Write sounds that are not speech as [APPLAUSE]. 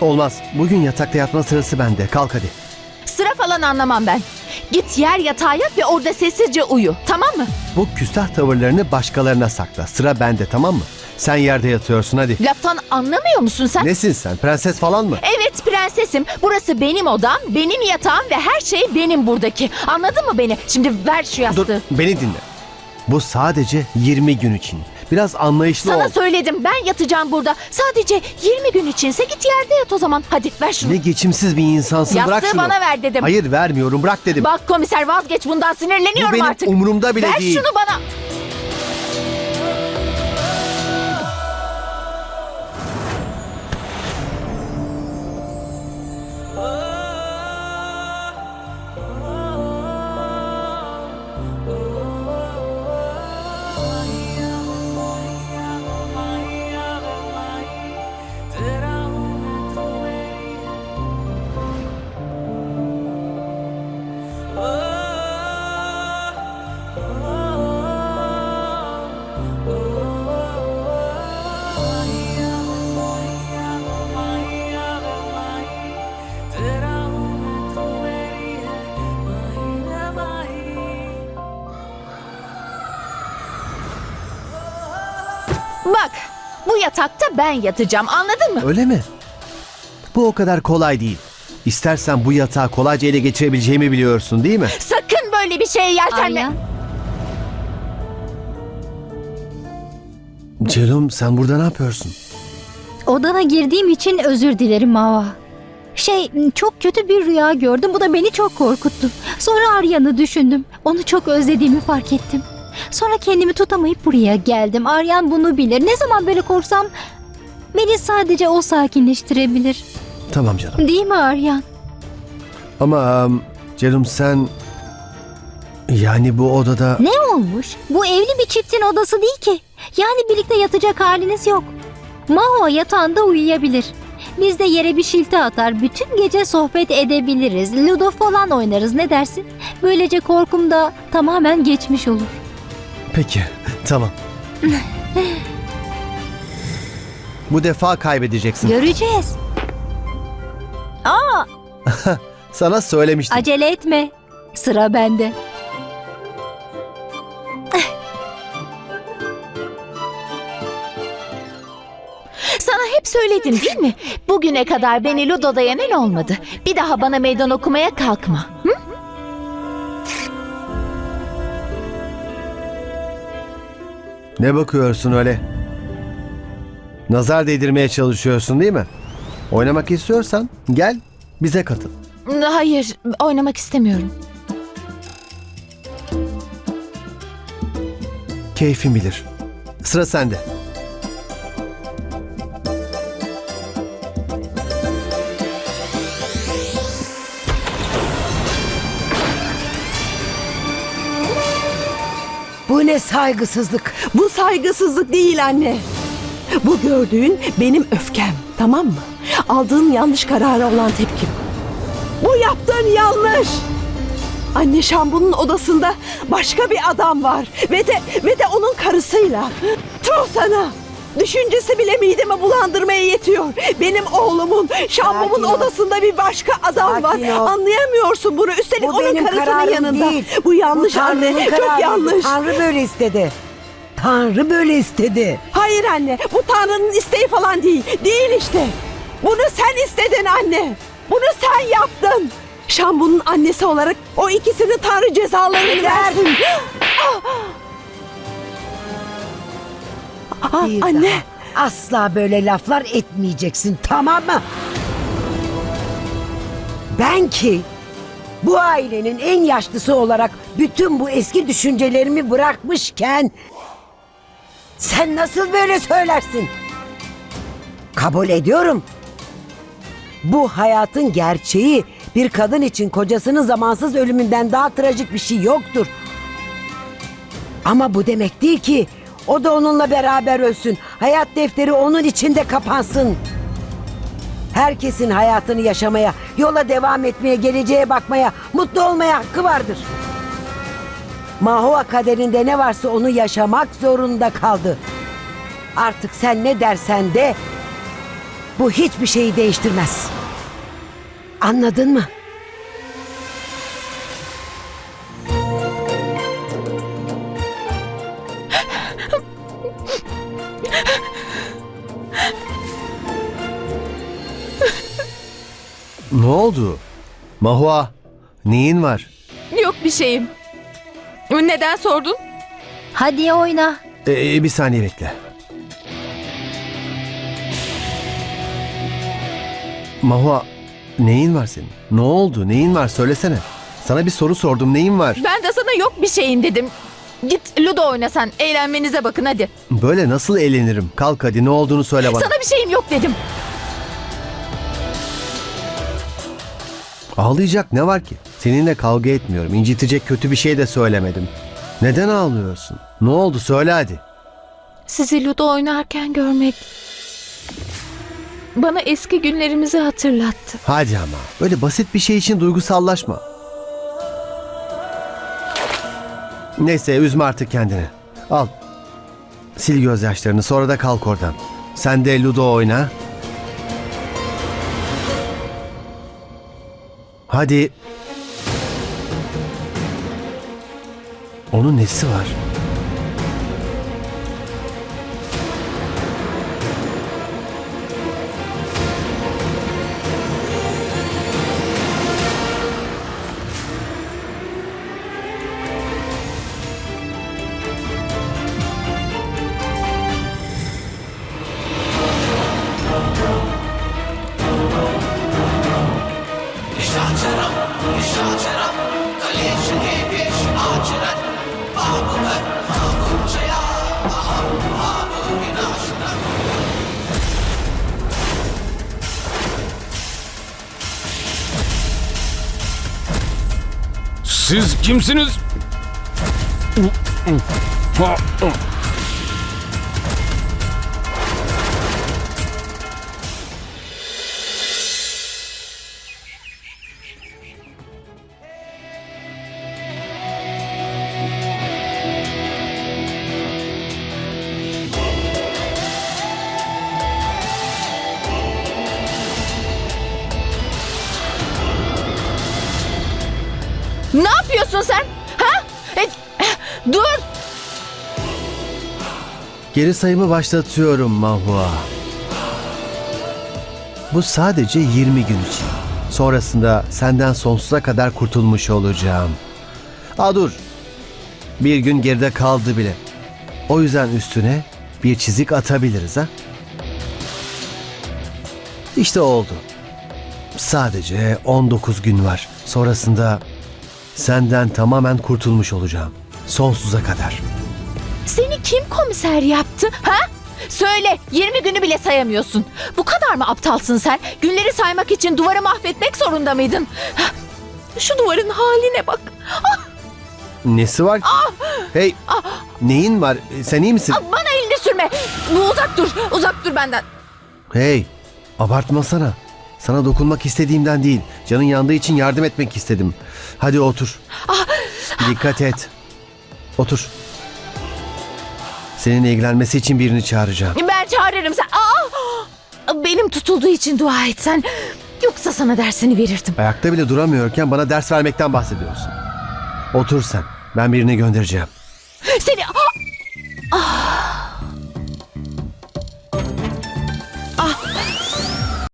Olmaz. Bugün yatakta yatma sırası bende. Kalk hadi. Sıra falan anlamam ben. Git yer yatağa yat ve orada sessizce uyu. Tamam mı? Bu küstah tavırlarını başkalarına sakla. Sıra bende tamam mı? Sen yerde yatıyorsun hadi. Laftan anlamıyor musun sen? Nesin sen? Prenses falan mı? Evet prensesim. Burası benim odam, benim yatağım ve her şey benim buradaki. Anladın mı beni? Şimdi ver şu Dur yastığı. beni dinle. Bu sadece 20 gün için. Biraz anlayışlı Sana ol. söyledim ben yatacağım burada. Sadece 20 gün içinse git yerde yat o zaman. Hadi ver şunu. Ne geçimsiz bir insansın. Yastığı bırak şunu. bana ver dedim. Hayır vermiyorum. Bırak dedim. Bak komiser vazgeç bundan Bu sinirleniyorum benim artık. umurumda bile ver değil. şunu bana. Bak bu yatakta ben yatacağım anladın mı? Öyle mi? Bu o kadar kolay değil. İstersen bu yatağı kolayca ele geçirebileceğimi biliyorsun değil mi? Sakın böyle bir şeye yeltenme. Aryan, Celum sen burada ne yapıyorsun? odana girdiğim için özür dilerim Mava. Şey, çok kötü bir rüya gördüm. Bu da beni çok korkuttu. Sonra Aryan'ı düşündüm. Onu çok özlediğimi fark ettim. Sonra kendimi tutamayıp buraya geldim. Aryan bunu bilir. Ne zaman böyle korksam beni sadece o sakinleştirebilir. Tamam canım. Değil mi Aryan? Ama um, Celum sen... Yani bu odada... Ne olmuş? Bu evli bir çiftin odası değil ki. Yani birlikte yatacak haliniz yok. Maho yatağında uyuyabilir. Biz de yere bir şilte atar, bütün gece sohbet edebiliriz. Ludo falan oynarız ne dersin? Böylece korkum da tamamen geçmiş olur. Peki, tamam. bu defa kaybedeceksin. Göreceğiz. Aa, [LAUGHS] Sana söylemiştim. acele etme. Sıra bende. Sana hep söyledim değil mi? Bugüne kadar beni Ludo'da yenen olmadı. Bir daha bana meydan okumaya kalkma. Hı? Ne bakıyorsun öyle? Nazar değdirmeye çalışıyorsun değil mi? Oynamak istiyorsan gel bize katıl. Hayır, oynamak istemiyorum. Keyfin bilir. Sıra sende. Ne saygısızlık. Bu saygısızlık değil anne. Bu gördüğün benim öfkem, tamam mı? Aldığın yanlış karara olan tepkim. Bu yaptığın yanlış. Anne Şambu'nun odasında başka bir adam var ve de ve de onun karısıyla. Tuh sana. Düşüncesi bile midemi bulandırmaya yetiyor. Benim oğlumun, Şambu'mun Sakin ol. odasında bir başka adam Sakin var. ol. Anlayamıyorsun bunu. Üstelik Bu onun benim karısının yanında. değil. Bu yanlış Tanrı'nın anne. Çok kararıydı. yanlış. Tanrı böyle istedi. Tanrı böyle istedi. Hayır anne, bu Tanrı'nın isteği falan değil. Değil işte. Bunu sen istedin anne. Bunu sen yaptın. Şambu'nun annesi olarak o ikisinin Tanrı cezalarını versin. [GASPS] Ah! Ah, Bir anne, daha asla böyle laflar etmeyeceksin tamam mı? Ben ki bu ailenin en yaşlısı olarak bütün bu eski düşüncelerimi bırakmışken sen nasıl böyle söylersin? Kabul ediyorum. Bu hayatın gerçeği bir kadın için kocasının zamansız ölümünden daha trajik bir şey yoktur. Ama bu demek değil ki o da onunla beraber ölsün. Hayat defteri onun içinde kapansın. Herkesin hayatını yaşamaya, yola devam etmeye, geleceğe bakmaya, mutlu olmaya hakkı vardır. Mahua kaderinde ne varsa onu yaşamak zorunda kaldı. Artık sen ne dersen de Bu hiçbir şeyi değiştirmez. Anladın mı? Ne oldu? Mahua, neyin var? Yok bir şeyim. Neden sordun? Hadi oyna. Ee, bir saniye bekle. Mahua, neyin var senin? Ne oldu? Neyin var? Söylesene. Sana bir soru sordum. Neyin var? Ben de sana yok bir şeyim dedim. Git Ludo oyna sen. Eğlenmenize bakın hadi. Böyle nasıl eğlenirim? Kalk hadi ne olduğunu söyle bana. Sana bir şeyim yok dedim. Ağlayacak ne var ki? Seninle kavga etmiyorum. İncitecek kötü bir şey de söylemedim. Neden ağlıyorsun? Ne oldu? Söyle hadi. Sizi Ludo oynarken görmek bana eski günlerimizi hatırlattı. Hadi ama. Böyle basit bir şey için duygusallaşma. Neyse üzme artık kendini. Al. Sil gözyaşlarını sonra da kalk oradan. Sen de Ludo oyna. Hadi. Onun nesi var? Siz kimsiniz? Yapıyorsun sen? Ha? E, dur. Geri sayımı başlatıyorum Mahua. Bu sadece 20 gün için. Sonrasında senden sonsuza kadar kurtulmuş olacağım. Aa dur. Bir gün geride kaldı bile. O yüzden üstüne bir çizik atabiliriz ha? İşte oldu. Sadece 19 gün var. Sonrasında senden tamamen kurtulmuş olacağım. Sonsuza kadar. Seni kim komiser yaptı? Ha? Söyle 20 günü bile sayamıyorsun. Bu kadar mı aptalsın sen? Günleri saymak için duvarı mahvetmek zorunda mıydın? Şu duvarın haline bak. Nesi var ki? Hey, neyin var? Sen iyi misin? Bana elini sürme. Bu uzak dur. Uzak dur benden. Hey, abartmasana. Sana dokunmak istediğimden değil, canın yandığı için yardım etmek istedim. Hadi otur. Dikkat et. Otur. Seninle ilgilenmesi için birini çağıracağım. Ben çağırırım sen. Aa! Benim tutulduğu için dua et sen. Yoksa sana dersini verirdim. Ayakta bile duramıyorken bana ders vermekten bahsediyorsun. Otur sen. Ben birini göndereceğim. Seni...